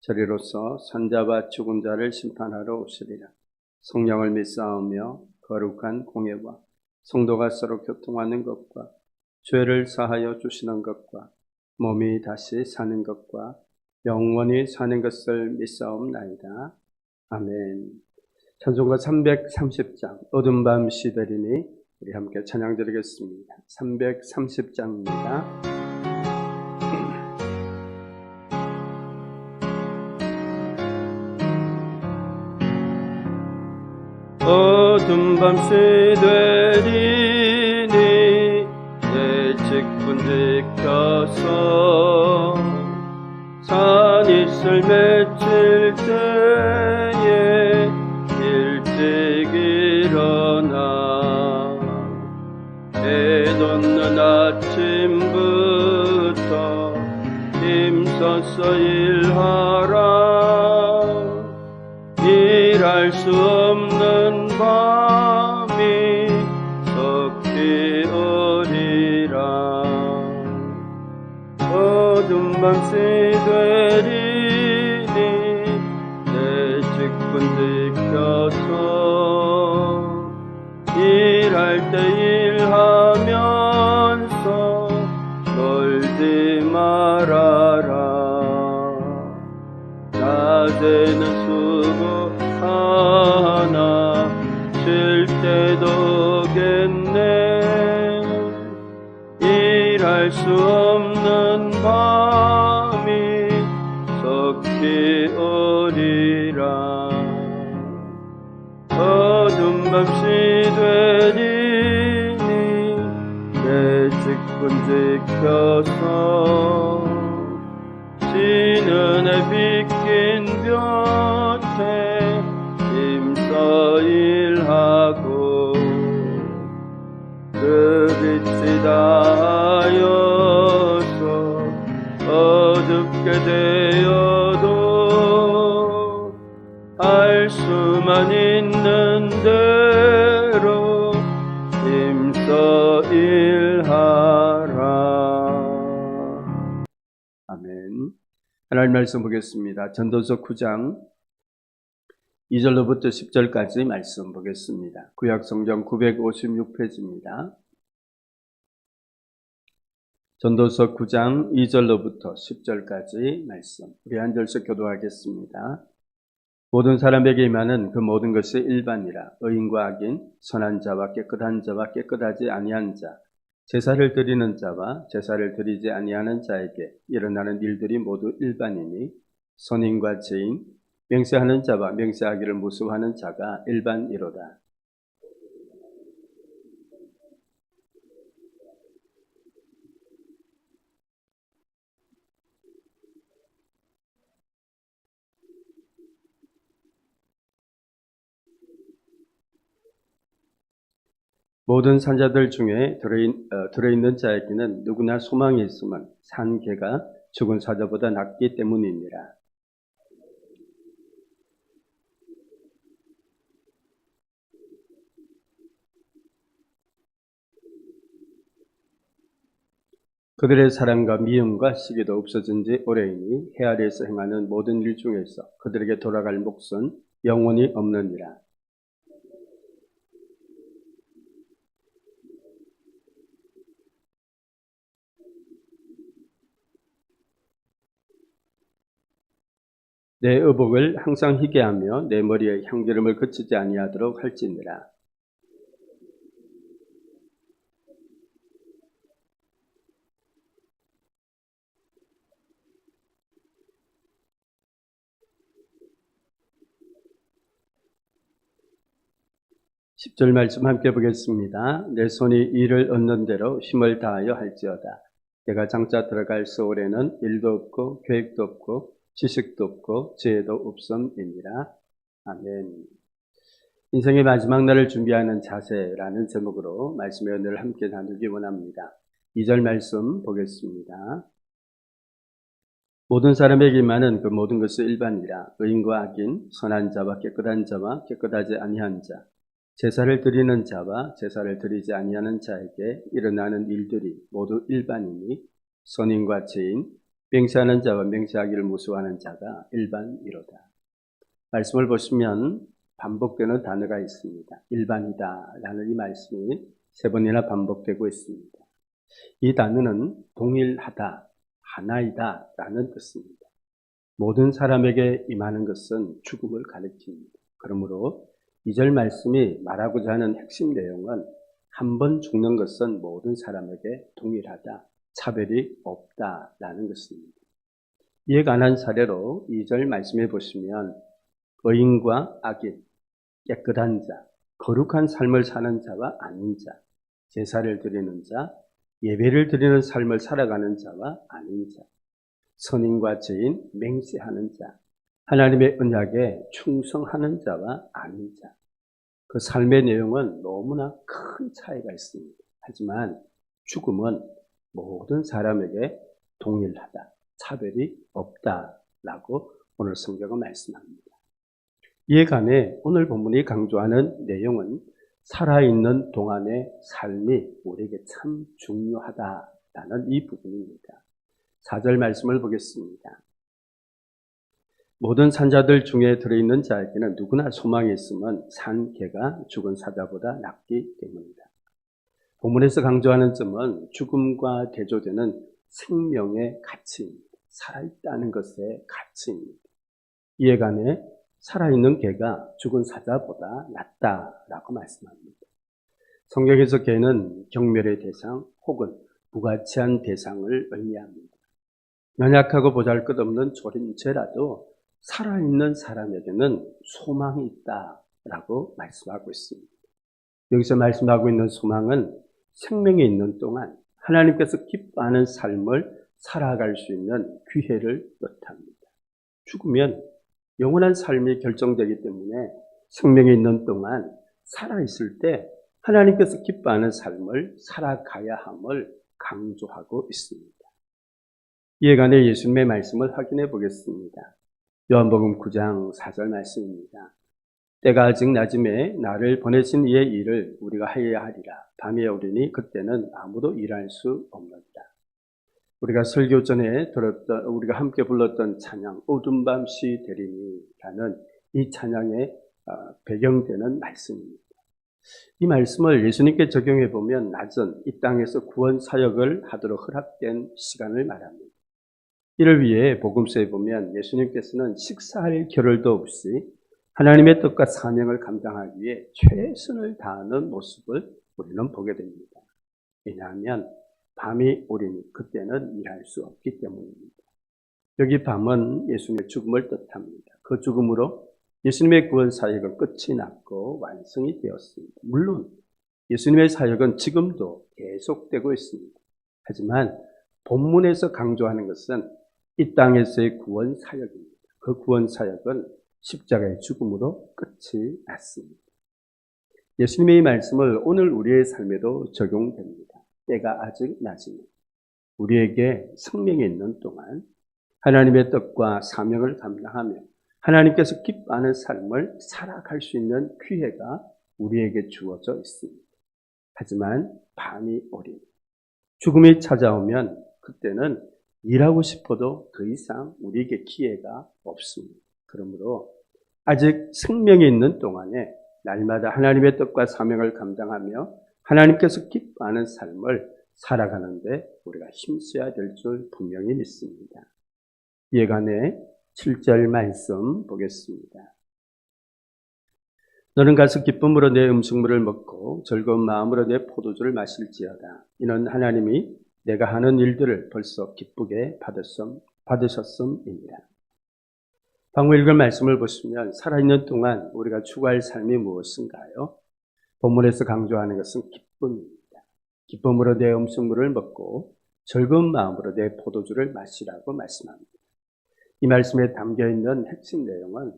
저리로서 산자와 죽은 자를 심판하러 오시리라. 성령을 믿사오며 거룩한 공예와 성도가 서로 교통하는 것과 죄를 사하여 주시는 것과 몸이 다시 사는 것과 영원히 사는 것을 믿사옵나이다. 아멘. 찬송가 330장 어둠 밤 시들이니 우리 함께 찬양 드리겠습니다. 330장입니다. 어둠 밤시 되리니 내 직분 지켜서 산 이슬 맺힐 때에 일찍 일어나 해 돋는 아침부터 힘써서 일하라. 일할 수 없는 밤 밤시 되리니 내 직분 지켜서 일할 때 일하면서 놀지 말아라. 낮에는 수고하나 쉴 때도 겠네. 일할 수 지켜서 해 빗긴 볕에 힘써 일하고 그 빛이 닿아여서 어둡게 되어도 할 수만 있는 대 하나님 말씀 보겠습니다. 전도서 9장 2절로부터 10절까지 말씀 보겠습니다. 구약 성경 956페이지입니다. 전도서 9장 2절로부터 10절까지 말씀. 우리 한 절씩 교도하겠습니다. 모든 사람에게 임하는 그 모든 것이 일반이라 의인과 악인, 선한 자와 깨끗한 자와 깨끗하지 아니한 자, 제사를 드리는 자와 제사를 드리지 아니하는 자에게 일어나는 일들이 모두 일반이니 선인과 죄인, 맹세하는 자와 맹세하기를 무수하는 자가 일반이로다. 모든 산자들 중에 들어있, 어, 들어있 는 자에게는 누구나 소망이 있으면 산 개가 죽은 사자보다 낫기 때문이니라. 그들의 사랑과 미움과 시기도 없어진 지 오래이니 해 아래에서 행하는 모든 일 중에서 그들에게 돌아갈 몫은 영원히 없느니라. 내 의복을 항상 희게 하며 내 머리에 향기름을 그치지 아니하도록 할지니라. 십절 말씀 함께 보겠습니다. 내 손이 일을 얻는 대로 힘을 다하여 할지어다. 내가 장차 들어갈 서울에는 일도 없고 계획도 없고 지식도 없고 지혜도 없음이니라. 아멘. 인생의 마지막 날을 준비하는 자세라는 제목으로 말씀의 은혜를 함께 나누기 원합니다. 2절 말씀 보겠습니다. 모든 사람에게 임하는 그 모든 것은 일반이라 의인과 악인, 선한 자와 깨끗한 자와 깨끗하지 아니한 자, 제사를 드리는 자와 제사를 드리지 아니하는 자에게 일어나는 일들이 모두 일반이니 선인과 죄인, 맹세하는 자와 맹세하기를 무수하는 자가 일반이로다. 말씀을 보시면 반복되는 단어가 있습니다. 일반이다 라는 이 말씀이 세 번이나 반복되고 있습니다. 이 단어는 동일하다, 하나이다 라는 뜻입니다. 모든 사람에게 임하는 것은 죽음을 가리킵니다. 그러므로 이 절 말씀이 말하고자 하는 핵심 내용은 한 번 죽는 것은 모든 사람에게 동일하다, 차별이 없다라는 것입니다. 이에 관한 사례로 이절 말씀해 보시면 의인과 악인, 깨끗한 자, 거룩한 삶을 사는 자와 아닌 자, 제사를 드리는 자, 예배를 드리는 삶을 살아가는 자와 아닌 자, 선인과 죄인, 맹세하는 자, 하나님의 언약에 충성하는 자와 아닌 자. 그 삶의 내용은 너무나 큰 차이가 있습니다. 하지만 죽음은 모든 사람에게 동일하다. 차별이 없다라고 오늘 성경은 말씀합니다. 이에 관해 오늘 본문이 강조하는 내용은 살아있는 동안의 삶이 우리에게 참 중요하다라는 이 부분입니다. 4절 말씀을 보겠습니다. 모든 산자들 중에 들어있는 자에게는 누구나 소망이 있으면 산 개가 죽은 사자보다 낫기 때문이다. 본문에서 강조하는 점은 죽음과 대조되는 생명의 가치입니다. 살아있다는 것의 가치입니다. 이에 관해 살아있는 개가 죽은 사자보다 낫다라고 말씀합니다. 성경에서 개는 경멸의 대상 혹은 무가치한 대상을 의미합니다. 연약하고 보잘것없는 조림죄라도 살아있는 사람에게는 소망이 있다라고 말씀하고 있습니다. 여기서 말씀하고 있는 소망은 생명이 있는 동안 하나님께서 기뻐하는 삶을 살아갈 수 있는 기회를 뜻합니다. 죽으면 영원한 삶이 결정되기 때문에 생명이 있는 동안 살아있을 때 하나님께서 기뻐하는 삶을 살아가야 함을 강조하고 있습니다. 이에 관해 예수님의 말씀을 확인해 보겠습니다. 요한복음 9장 4절 말씀입니다. 때가 아직 낮음에 나를 보내신 이의 일을 우리가 하여야 하리라. 밤에 오리니 그때는 아무도 일할 수 없느니라. 우리가 설교 전에 들었던 우리가 함께 불렀던 찬양 어둠 밤시 되리니라는 이 찬양의 아, 배경되는 말씀입니다. 이 말씀을 예수님께 적용해 보면 낮은 이 땅에서 구원 사역을 하도록 허락된 시간을 말합니다. 이를 위해 복음서에 보면 예수님께서는 식사할 겨를도 없이 하나님의 뜻과 사명을 감당하기 위해 최선을 다하는 모습을 우리는 보게 됩니다. 왜냐하면 밤이 오리니 그때는 일할 수 없기 때문입니다. 여기 밤은 예수님의 죽음을 뜻합니다. 그 죽음으로 예수님의 구원 사역은 끝이 났고 완성이 되었습니다. 물론 예수님의 사역은 지금도 계속되고 있습니다. 하지만 본문에서 강조하는 것은 이 땅에서의 구원 사역입니다. 그 구원 사역은 십자가의 죽음으로 끝이 났습니다. 예수님의 말씀을 오늘 우리의 삶에도 적용됩니다. 때가 아직 낮으니 우리에게 생명이 있는 동안 하나님의 뜻과 사명을 감당하며 하나님께서 기뻐하는 삶을 살아갈 수 있는 기회가 우리에게 주어져 있습니다. 하지만 밤이 오리니 죽음이 찾아오면 그때는 일하고 싶어도 더 이상 우리에게 기회가 없습니다. 그러므로 아직 생명이 있는 동안에 날마다 하나님의 뜻과 사명을 감당하며 하나님께서 기뻐하는 삶을 살아가는데 우리가 힘써야 될 줄 분명히 믿습니다. 예간에 7절 말씀 보겠습니다. 너는 가서 기쁨으로 내 음식물을 먹고 즐거운 마음으로 내 포도주를 마실지어다. 이는 하나님이 내가 하는 일들을 벌써 기쁘게 받았음, 받으셨음입니다. 방금 읽은 말씀을 보시면 살아있는 동안 우리가 추구할 삶이 무엇인가요? 본문에서 강조하는 것은 기쁨입니다. 기쁨으로 내 음식물을 먹고 즐거운 마음으로 내 포도주를 마시라고 말씀합니다. 이 말씀에 담겨 있는 핵심 내용은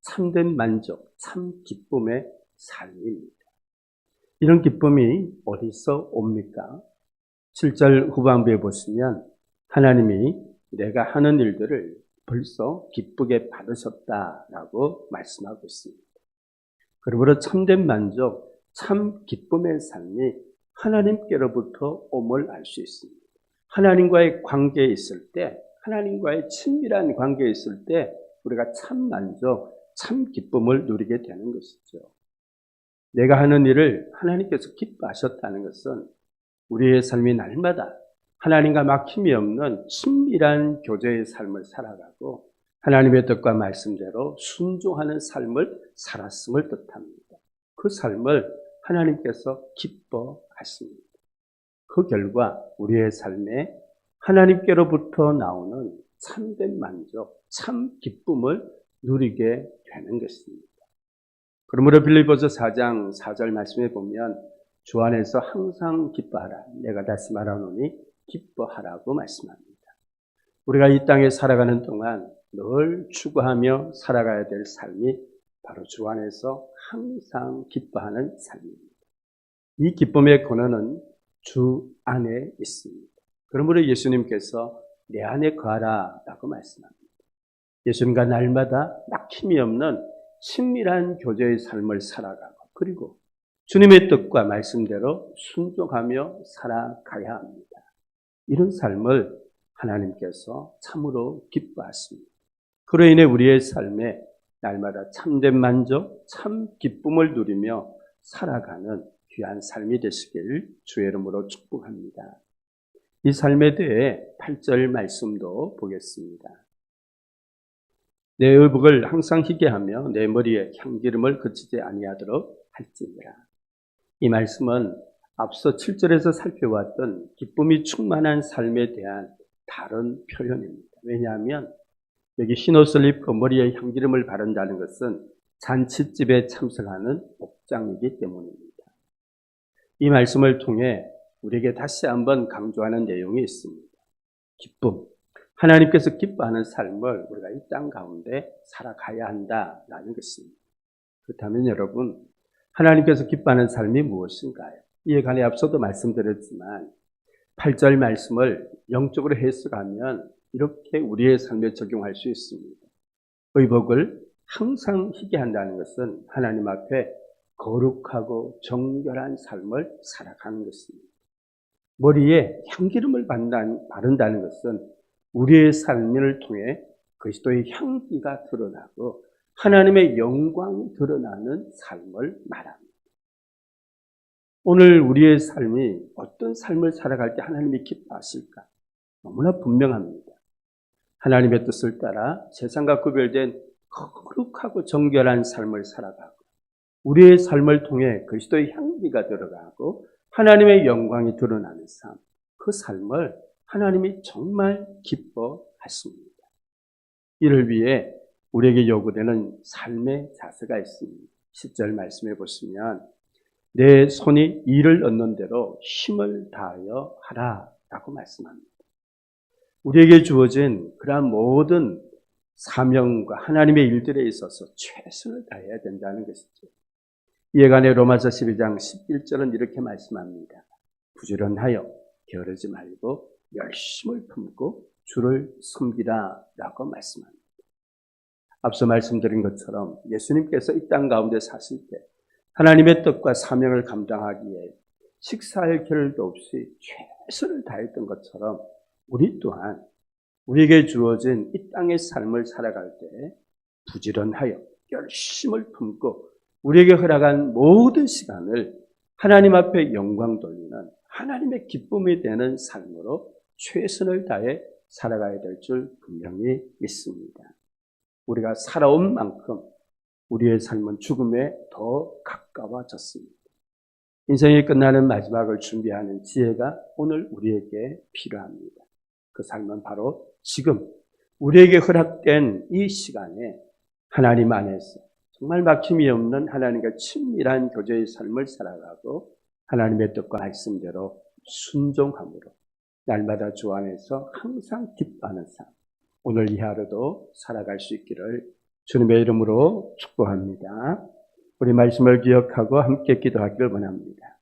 참된 만족, 참 기쁨의 삶입니다. 이런 기쁨이 어디서 옵니까? 7절 후반부에 보시면 하나님이 내가 하는 일들을 벌써 기쁘게 받으셨다라고 말씀하고 있습니다. 그러므로 참된 만족, 참 기쁨의 삶이 하나님께로부터 옴을 알 수 있습니다. 하나님과의 관계에 있을 때, 하나님과의 친밀한 관계에 있을 때 우리가 참 만족, 참 기쁨을 누리게 되는 것이죠. 내가 하는 일을 하나님께서 기뻐하셨다는 것은 우리의 삶이 날마다 하나님과 막힘이 없는 친밀한 교제의 삶을 살아가고 하나님의 뜻과 말씀대로 순종하는 삶을 살았음을 뜻합니다. 그 삶을 하나님께서 기뻐하십니다. 그 결과 우리의 삶에 하나님께로부터 나오는 참된 만족, 참 기쁨을 누리게 되는 것입니다. 그러므로 빌리보서 4장 4절 말씀에 보면 주 안에서 항상 기뻐하라. 내가 다시 말하노니 기뻐하라고 말씀합니다. 우리가 이 땅에 살아가는 동안 늘 추구하며 살아가야 될 삶이 바로 주 안에서 항상 기뻐하는 삶입니다. 이 기쁨의 근원은 주 안에 있습니다. 그러므로 예수님께서 내 안에 거하라 라고 말씀합니다. 예수님과 날마다 막힘이 없는 친밀한 교제의 삶을 살아가고 그리고 주님의 뜻과 말씀대로 순종하며 살아가야 합니다. 이런 삶을 하나님께서 참으로 기뻐하십니다. 그로 인해 우리의 삶에 날마다 참된 만족, 참 기쁨을 누리며 살아가는 귀한 삶이 되시길 주의 이름으로 축복합니다. 이 삶에 대해 8절 말씀도 보겠습니다. 내 의복을 항상 희게 하며 내 머리에 향기름을 그치지 아니하도록 할지니라. 이 말씀은 앞서 7절에서 살펴왔던 기쁨이 충만한 삶에 대한 다른 표현입니다. 왜냐하면 여기 입고 머리에 향기름을 바른다는 것은 잔치집에 참석하는 복장이기 때문입니다. 이 말씀을 통해 우리에게 다시 한번 강조하는 내용이 있습니다. 기쁨. 하나님께서 기뻐하는 삶을 우리가 이 땅 가운데 살아가야 한다라는 것입니다. 그렇다면 여러분, 하나님께서 기뻐하는 삶이 무엇인가요? 이에 관해 앞서도 말씀드렸지만 8절 말씀을 영적으로 해석하면 이렇게 우리의 삶에 적용할 수 있습니다. 의복을 항상 희게 한다는 것은 하나님 앞에 거룩하고 정결한 삶을 살아가는 것입니다. 머리에 향기름을 바른다는 것은 우리의 삶을 통해 그리스도의 향기가 드러나고 하나님의 영광이 드러나는 삶을 말합니다. 오늘 우리의 삶이 어떤 삶을 살아갈 때 하나님이 기뻐하실까? 너무나 분명합니다. 하나님의 뜻을 따라 세상과 구별된 거룩하고 정결한 삶을 살아가고 우리의 삶을 통해 그리스도의 향기가 들어가고 하나님의 영광이 드러나는 삶, 그 삶을 하나님이 정말 기뻐하십니다. 이를 위해 우리에게 요구되는 삶의 자세가 있습니다. 10절 말씀해 보시면 내 손이 일을 얻는 대로 힘을 다하여 하라 라고 말씀합니다. 우리에게 주어진 그러한 모든 사명과 하나님의 일들에 있어서 최선을 다해야 된다는 것이죠. 이에 관해 로마서 12장 11절은 이렇게 말씀합니다. 부지런하여 게으르지 말고 열심을 품고 주를 섬기라 라고 말씀합니다. 앞서 말씀드린 것처럼 예수님께서 이 땅 가운데 사실 때 하나님의 뜻과 사명을 감당하기에 식사할 겨를도 없이 최선을 다했던 것처럼 우리 또한 우리에게 주어진 이 땅의 삶을 살아갈 때 부지런하여 열심을 품고 우리에게 허락한 모든 시간을 하나님 앞에 영광 돌리는 하나님의 기쁨이 되는 삶으로 최선을 다해 살아가야 될 줄 분명히 믿습니다. 우리가 살아온 만큼 우리의 삶은 죽음에 더 가까워졌습니다. 인생이 끝나는 마지막을 준비하는 지혜가 오늘 우리에게 필요합니다. 그 삶은 바로 지금 우리에게 허락된 이 시간에 하나님 안에서 정말 막힘이 없는 하나님과 친밀한 교제의 삶을 살아가고 하나님의 뜻과 말씀대로 순종함으로 날마다 주 안에서 항상 기뻐하는 삶, 오늘 이 하루도 살아갈 수 있기를 주님의 이름으로 축복합니다. 우리 말씀을 기억하고 함께 기도하기를 원합니다.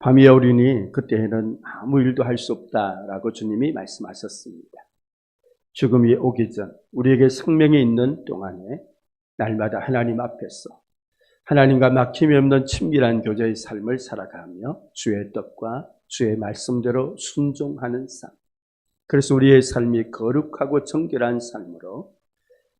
밤이 어리니 그때에는 아무 일도 할 수 없다라고 주님이 말씀하셨습니다. 죽음이 오기 전 우리에게 생명이 있는 동안에 날마다 하나님 앞에서 하나님과 막힘이 없는 친밀한 교제의 삶을 살아가며 주의 뜻과 주의 말씀대로 순종하는 삶. 그래서 우리의 삶이 거룩하고 정결한 삶으로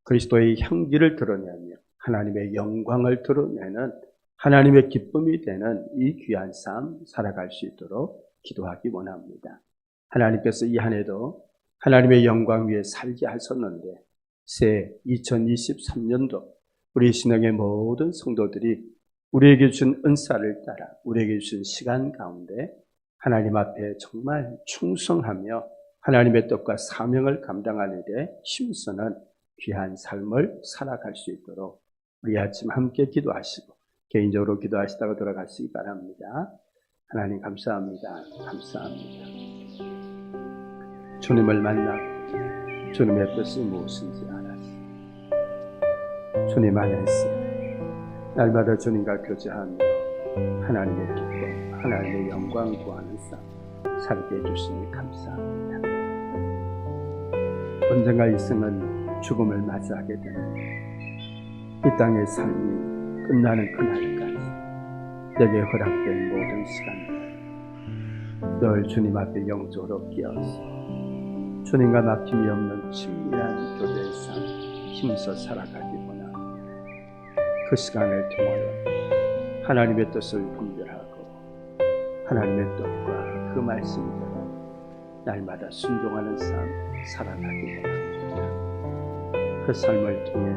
그리스도의 향기를 드러내며 하나님의 영광을 드러내는 하나님의 기쁨이 되는 이 귀한 삶 살아갈 수 있도록 기도하기 원합니다. 하나님께서 이 한 해도 하나님의 영광 위에 살게 하셨는데 새 2023년도 우리 신앙의 모든 성도들이 우리에게 준 은사를 따라 우리에게 주신 시간 가운데 하나님 앞에 정말 충성하며 하나님의 뜻과 사명을 감당하는 데 힘쓰는 귀한 삶을 살아갈 수 있도록 우리 아침 함께 기도하시고 개인적으로 기도하시다가 돌아가시기 바랍니다. 하나님 감사합니다. 감사합니다. 주님을 만나 주님의 뜻이 무엇인지 알았어. 주님 안에서 날마다 주님과 교제하며 하나님의 기쁨, 하나님의 영광 구하는 삶 살게 해주시니 감사합니다. 언젠가 이 생은 죽음을 맞이하게 되는 이 땅의 삶이 끝나는 그날까지 내게 허락된 모든 시간들 늘 주님 앞에 영적으로 끼어서 주님과 막힘이 없는 친밀한 교제의 삶 힘써 살아가기 원합니다. 그 시간을 통하여 하나님의 뜻을 분별하고 하나님의 뜻과 그 말씀대로 날마다 순종하는 삶 살아가기 원합니다. 그 삶을 통해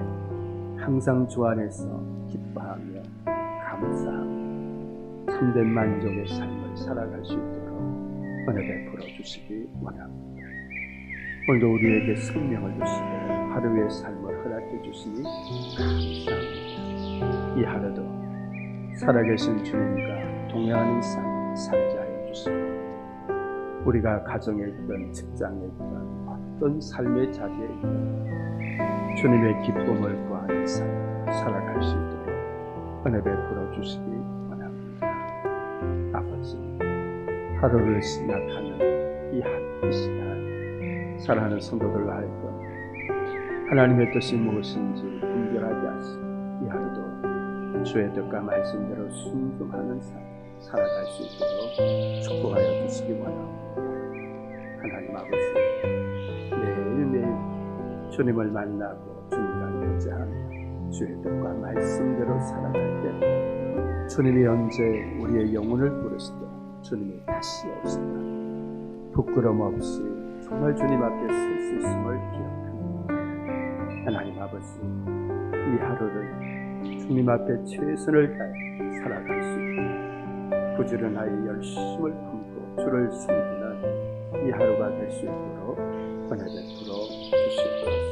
항상 주 안에서 기뻐하며 감사하며 참된 만족의 삶을 살아갈 수 있도록 은혜 베풀어 주시기 원합니다. 오늘도 우리에게 생명을 주시고 하루의 삶을 허락해 주시니 감사합니다. 이 하루도 살아계신 주님과 동행하는 삶 살게 하여 주시고 우리가 가정에 있든 직장에 있든 어떤 삶의 자리에 있든 주님의 기쁨을 구하는 삶 살아갈 수 있도록 은혜 베풀어 주시기 원합니다. 아버지 하루를 시작하는 이한 시간 사랑하는 성도들과 하여금 하나님의 뜻이 무엇인지 분별하게 하시고 이 하루도 주의 뜻과 말씀대로 순종하는 삶 살아갈 수 있도록 축복하여 주시기 원합니다. 하나님 아버지 주님을 만나고 주님과 교제하며 주의 뜻과 말씀대로 살아갈 때 주님이 언제 우리의 영혼을 부르시되 주님이 다시 오신다. 부끄럼 없이 정말 주님 앞에 설 수 있음을 기억합니다. 하나님 아버지, 이 하루를 주님 앞에 최선을 다해 살아갈 수 있고 부지런하여 열심을 품고 주를 섬기는 이 하루가 될 수 있도록 은혜 베풀어 주시옵소서.